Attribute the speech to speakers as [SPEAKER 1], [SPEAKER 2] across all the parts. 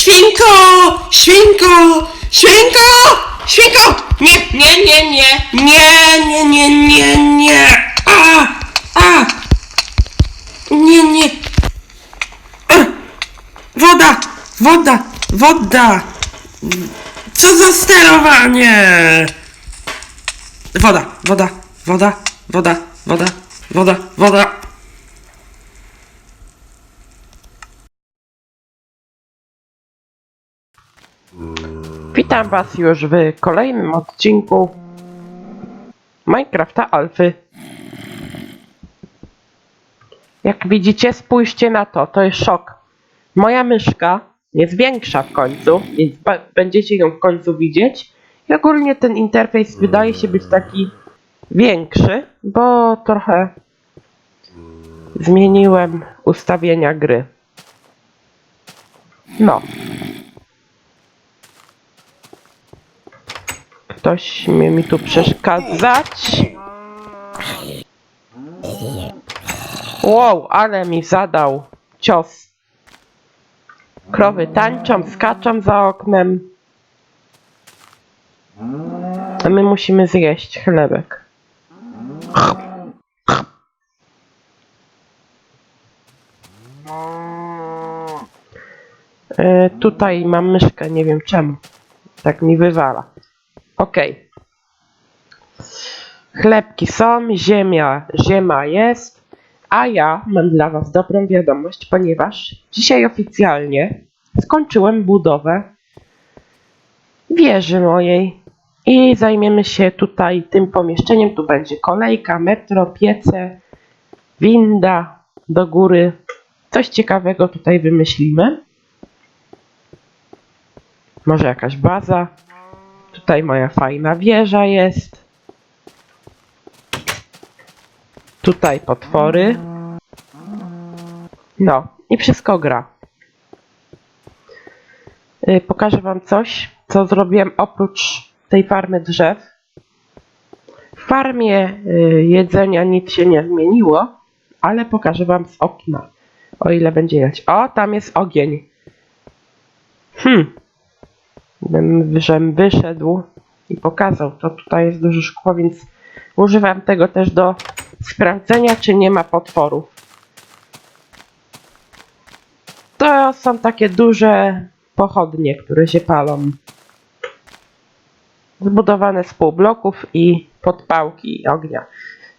[SPEAKER 1] Świnko! Świnko! Świnko! Świnko! Nie, nie, nie, nie! Nie, nie, nie, nie, nie! A! A! Nie, nie! A! Woda! Woda! Woda! Co za sterowanie! Woda, woda, woda, woda, woda, woda, woda.
[SPEAKER 2] Witam Was już w kolejnym odcinku Minecrafta Alfy. Jak widzicie, spójrzcie na to, to jest szok. Moja myszka jest większa w końcu, więc będziecie ją w końcu widzieć. I ogólnie ten interfejs wydaje się być taki większy, bo trochę zmieniłem ustawienia gry. No. Ktoś mnie mi tu przeszkadzać. Wow, ale mi zadał cios. Krowy tańczą, skaczą za oknem. A my musimy zjeść chlebek. E, tutaj mam myszkę, nie wiem czemu. Tak mi wywala. Okej. Chlebki są, ziemia, ziema jest, a ja mam dla Was dobrą wiadomość, ponieważ dzisiaj oficjalnie skończyłem budowę wieży mojej i zajmiemy się tutaj tym pomieszczeniem. Tu będzie kolejka, metro, piece, winda do góry. Coś ciekawego tutaj wymyślimy. Może jakaś baza. Tutaj moja fajna wieża jest. Tutaj potwory. No i wszystko gra. Y, Pokażę wam coś, co zrobiłem oprócz tej farmy drzew. W farmie y, jedzenia nic się nie zmieniło, ale pokażę wam z okna. O ile będzie jechać. O, tam jest ogień. Hmm, żem wyszedł i pokazał. To tutaj jest duże szkło, więc używam tego też do sprawdzenia, czy nie ma potworów. To są takie duże pochodnie, które się palą. Zbudowane z półbloków i podpałki ognia.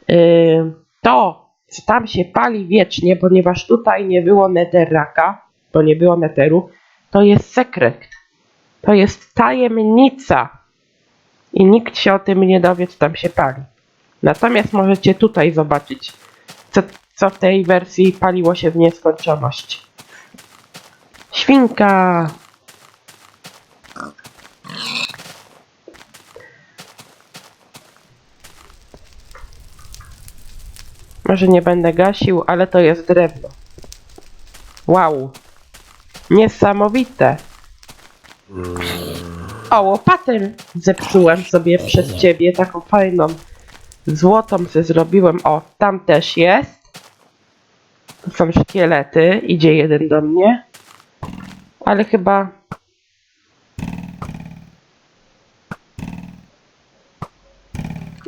[SPEAKER 2] Yy, to, co tam się pali wiecznie, ponieważ tutaj nie było netherraka, bo nie było netheru, to jest sekret. To jest tajemnica. I nikt się o tym nie dowie, co tam się pali. Natomiast możecie tutaj zobaczyć, co, co w tej wersji paliło się w nieskończoność. Świnka! Może nie będę gasił, ale to jest drewno. Wow! Niesamowite! O, łopatę zepsułem sobie przez ciebie, taką fajną, złotą sobie zrobiłem. O, tam też jest. Tu są szkielety, idzie jeden do mnie. Ale chyba...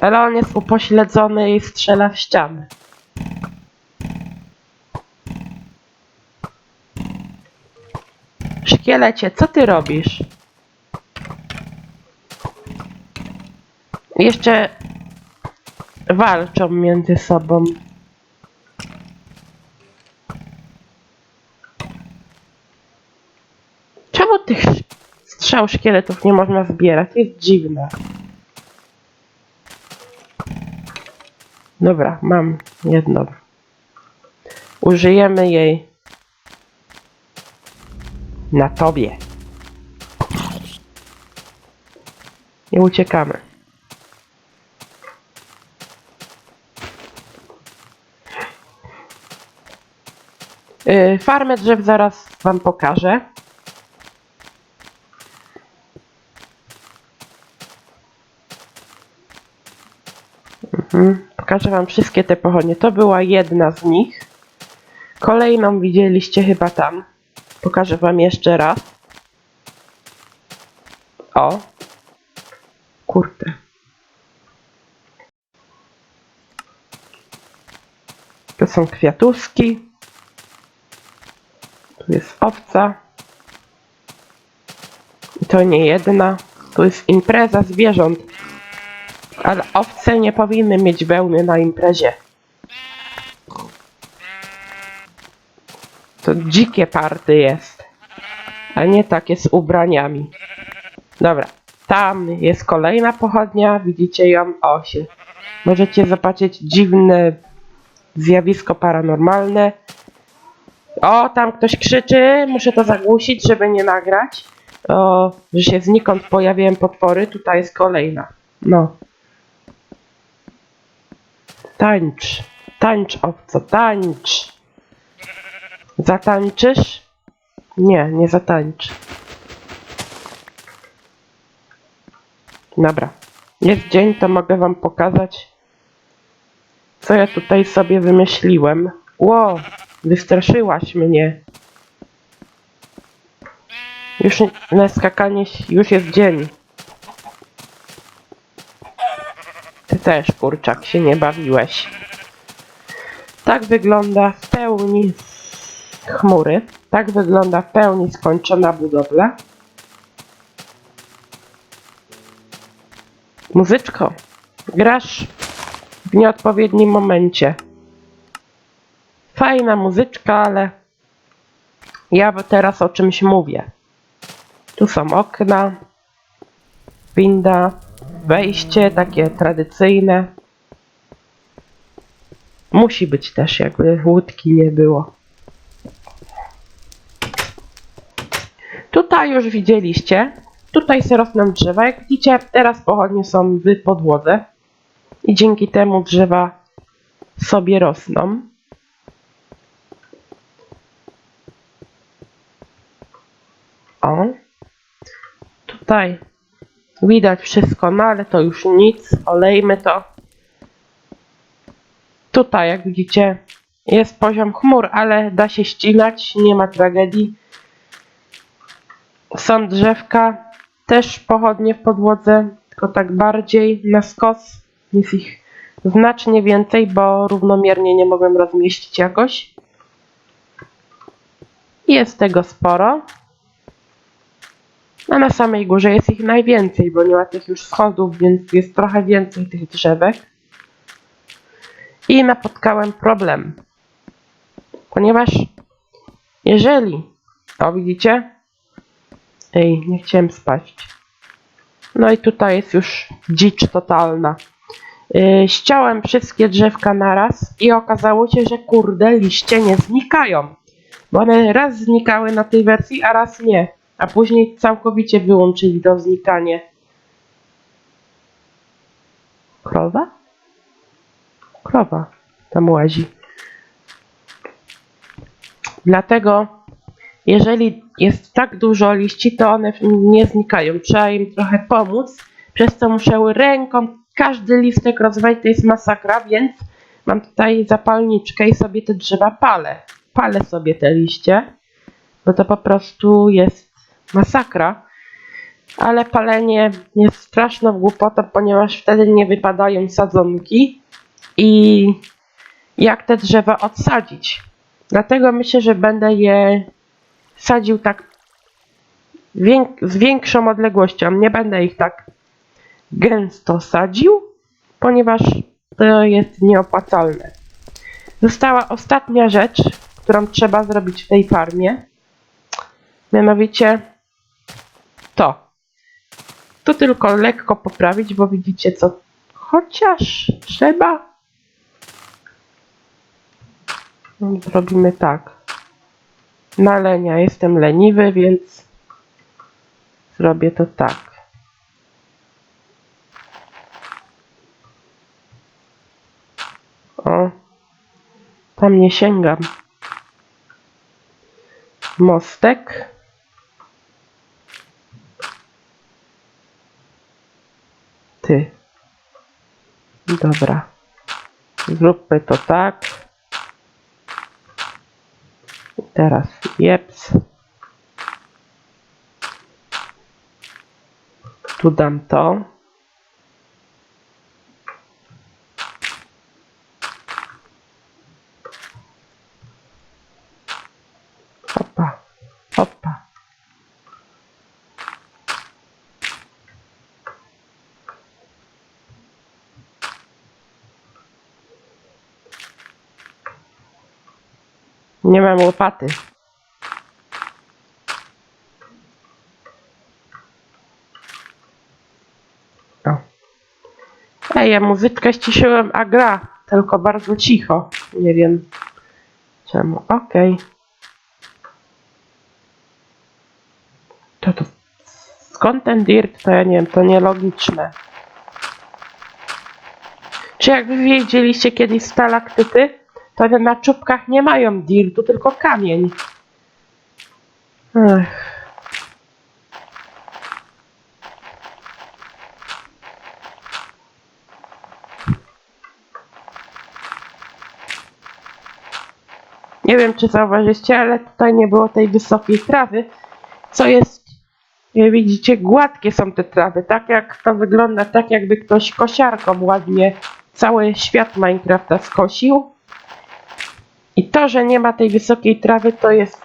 [SPEAKER 2] Ale on jest upośledzony i strzela w ścianę. Szkielecie, co ty robisz? Jeszcze walczą między sobą. Czemu tych strzał szkieletów nie można zbierać? Jest dziwne. Dobra, mam jedną. Użyjemy jej na tobie. I uciekamy. Yy, Farmę drzew zaraz wam pokażę. Mhm. Pokażę wam wszystkie te pochodnie. To była jedna z nich. Kolejną widzieliście chyba tam. Pokażę wam jeszcze raz. O. Kurde. To są kwiatuszki. Tu jest owca. I to nie jedna. Tu jest impreza zwierząt. Ale owce nie powinny mieć wełny na imprezie. To dzikie party jest. A nie takie z ubraniami. Dobra. Tam jest kolejna pochodnia. Widzicie ją? O, się. Możecie zobaczyć dziwne zjawisko paranormalne. O, tam ktoś krzyczy. Muszę to zagłusić, żeby nie nagrać. O, że się znikąd pojawiają potwory. Tutaj jest kolejna. No. Tańcz. Tańcz, owco, tańcz. Zatańczysz? Nie, nie zatańcz. Dobra. Jest dzień, to mogę wam pokazać, co ja tutaj sobie wymyśliłem. Ło, wystraszyłaś mnie. Już na skakanie już jest dzień. Ty też, kurczak, się nie bawiłeś. Tak wygląda w pełni chmury. Tak wygląda w pełni skończona budowla. Muzyczko, grasz w nieodpowiednim momencie. Fajna muzyczka, ale ja teraz o czymś mówię. Tu są okna, winda, wejście takie tradycyjne. Musi być też, jakby łódki nie było. Już widzieliście. Tutaj się rosną drzewa. Jak widzicie, teraz pochodnie są w podłodze. I dzięki temu drzewa sobie rosną. O. Tutaj widać wszystko, no ale to już nic. Olejmy to. Tutaj, jak widzicie, jest poziom chmur, ale da się ścinać, nie ma tragedii. Są drzewka, też pochodnie w podłodze, tylko tak bardziej na skos. Jest ich znacznie więcej, bo równomiernie nie mogłem rozmieścić jakoś. Jest tego sporo. A na samej górze jest ich najwięcej, bo nie ma tych już schodów, więc jest trochę więcej tych drzewek. I napotkałem problem. Ponieważ jeżeli, o widzicie, Ej, nie chciałem spaść. No i tutaj jest już dzicz totalna. Yy, ściąłem wszystkie drzewka naraz i okazało się, że kurde, liście nie znikają. Bo one raz znikały na tej wersji, a raz nie. A później całkowicie wyłączyli to znikanie. Krowa? Krowa tam łazi. Dlatego jeżeli jest tak dużo liści, to one nie znikają. Trzeba im trochę pomóc, przez co muszę ręką każdy listek rozwalić, to jest masakra, więc mam tutaj zapalniczkę i sobie te drzewa palę. Palę sobie te liście, bo to po prostu jest masakra. Ale palenie jest straszną głupotą, ponieważ wtedy nie wypadają sadzonki i jak te drzewa odsadzić. Dlatego myślę, że będę je sadził tak z większą odległością. Nie będę ich tak gęsto sadził, ponieważ to jest nieopłacalne. Została ostatnia rzecz, którą trzeba zrobić w tej farmie. Mianowicie to. Tu tylko lekko poprawić, bo widzicie co. Chociaż trzeba. No, Zrobimy tak na lenia. Jestem leniwy, więc zrobię to tak. O, tam nie sięgam. Mostek. Ty. Dobra. Zróbmy to tak. Teraz jeps. Tu dam to. Nie mam łopaty. O. Ej, ja muzyczkę ściszyłem, a gra, tylko bardzo cicho. Nie wiem czemu. Okej. To to. Skąd ten dirt? To ja nie wiem, to nielogiczne. Czy jak wy wiedzieliście kiedyś stalaktyty, to na czubkach nie mają dirtu, tylko kamień. Ech. Nie wiem, czy zauważyliście, ale tutaj nie było tej wysokiej trawy, co jest, widzicie, gładkie są te trawy, tak jak to wygląda, tak jakby ktoś kosiarką ładnie cały świat Minecrafta skosił. I to, że nie ma tej wysokiej trawy, to jest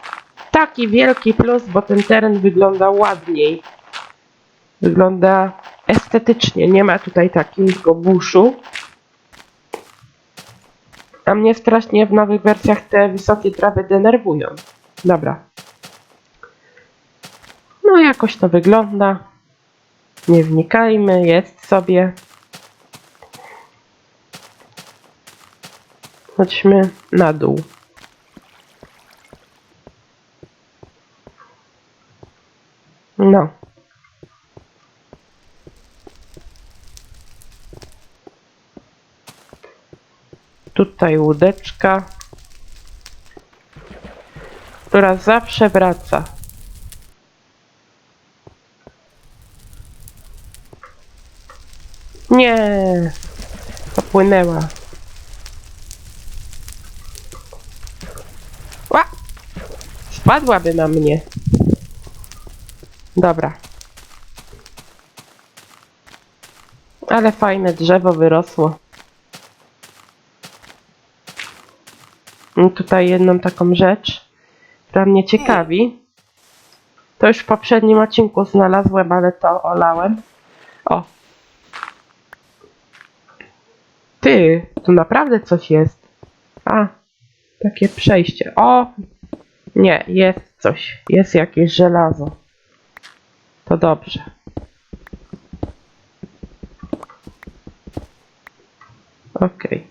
[SPEAKER 2] taki wielki plus, bo ten teren wygląda ładniej. Wygląda estetycznie, nie ma tutaj takiego buszu. A mnie strasznie w nowych wersjach te wysokie trawy denerwują. Dobra. No jakoś to wygląda. Nie wnikajmy, jest sobie. Chodźmy na dół. No. Tutaj łódeczka, która zawsze wraca. Nie, popłynęła. Spadłaby na mnie. Dobra. Ale fajne drzewo wyrosło. Mam tutaj jedną taką rzecz, która mnie ciekawi. To już w poprzednim odcinku znalazłem, ale to olałem. O. Ty, tu naprawdę coś jest. A, takie przejście. O! Nie, jest coś. Jest jakieś żelazo. To dobrze. Okej.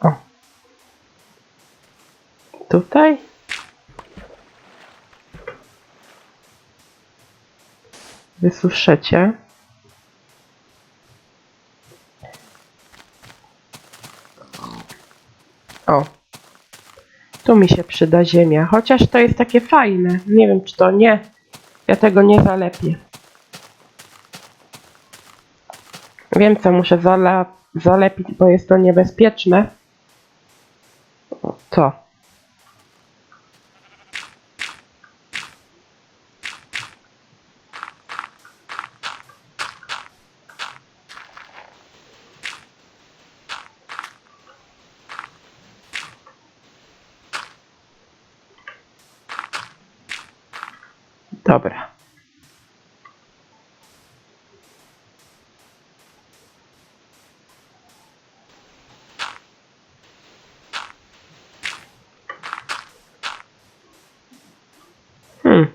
[SPEAKER 2] O. Tutaj? Wysuszecie. O. Tu mi się przyda ziemia, chociaż to jest takie fajne. Nie wiem, czy to nie. Ja tego nie zalepię. Wiem, co muszę zala zalepić, bo jest to niebezpieczne. To. Dobra. Hmm.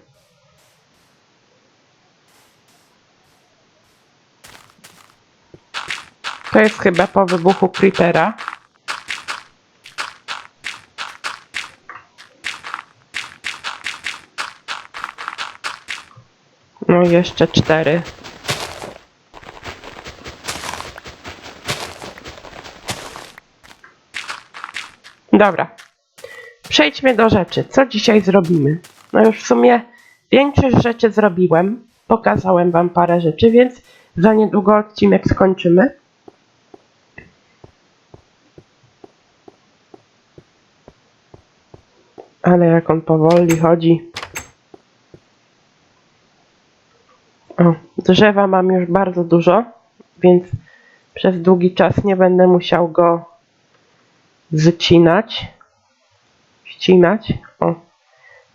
[SPEAKER 2] To jest chyba po wybuchu creepera. No jeszcze cztery. Dobra. Przejdźmy do rzeczy. Co dzisiaj zrobimy? No już w sumie większość rzeczy zrobiłem. Pokazałem wam parę rzeczy, więc za niedługo odcinek skończymy. Ale jak on powoli chodzi. O, drzewa mam już bardzo dużo, więc przez długi czas nie będę musiał go zcinać. Ścinać. O,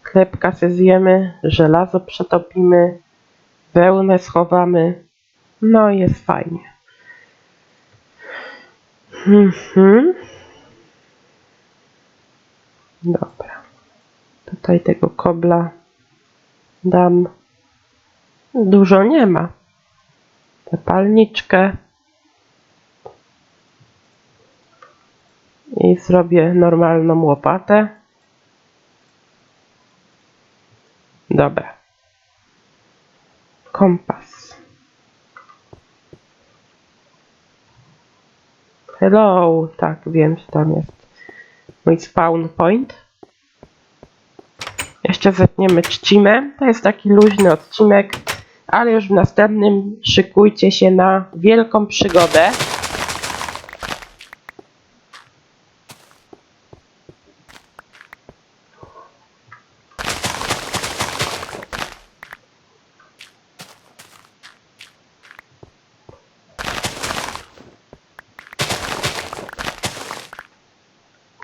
[SPEAKER 2] chlebka se zjemy, żelazo przetopimy, wełnę schowamy. No i jest fajnie. Mhm. Dobra. Tutaj tego kobla dam. Dużo nie ma. Zapalniczkę. I zrobię normalną łopatę. Dobra. Kompas. Hello. Tak, wiem, że tam jest mój spawn point. Jeszcze zetniemy trzcimę. To jest taki luźny odcinek, ale już w następnym szykujcie się na wielką przygodę.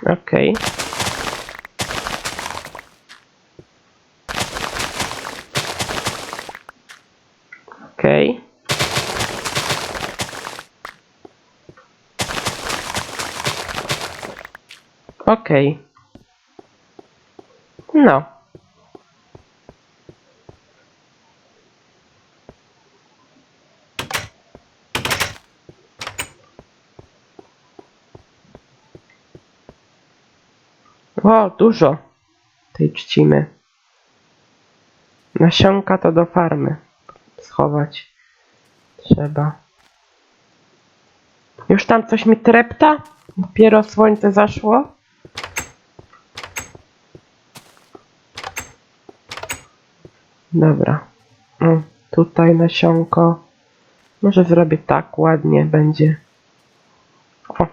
[SPEAKER 2] Okej. Okej. Okej. No. O, dużo tej trzcimy. Nasionka to do farmy schować. Trzeba. Już tam coś mi trepta? Dopiero słońce zaszło? Dobra. O, tutaj nasionko. Może zrobię tak ładnie będzie. O.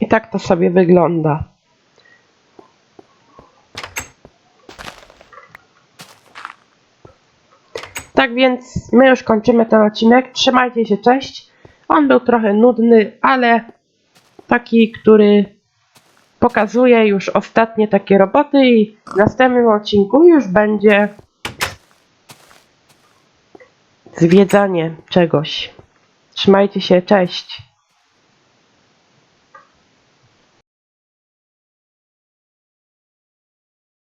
[SPEAKER 2] I tak to sobie wygląda. Tak więc my już kończymy ten odcinek. Trzymajcie się, cześć. On był trochę nudny, ale taki, który pokazuje już ostatnie takie roboty i w następnym odcinku już będzie zwiedzanie czegoś. Trzymajcie się, cześć.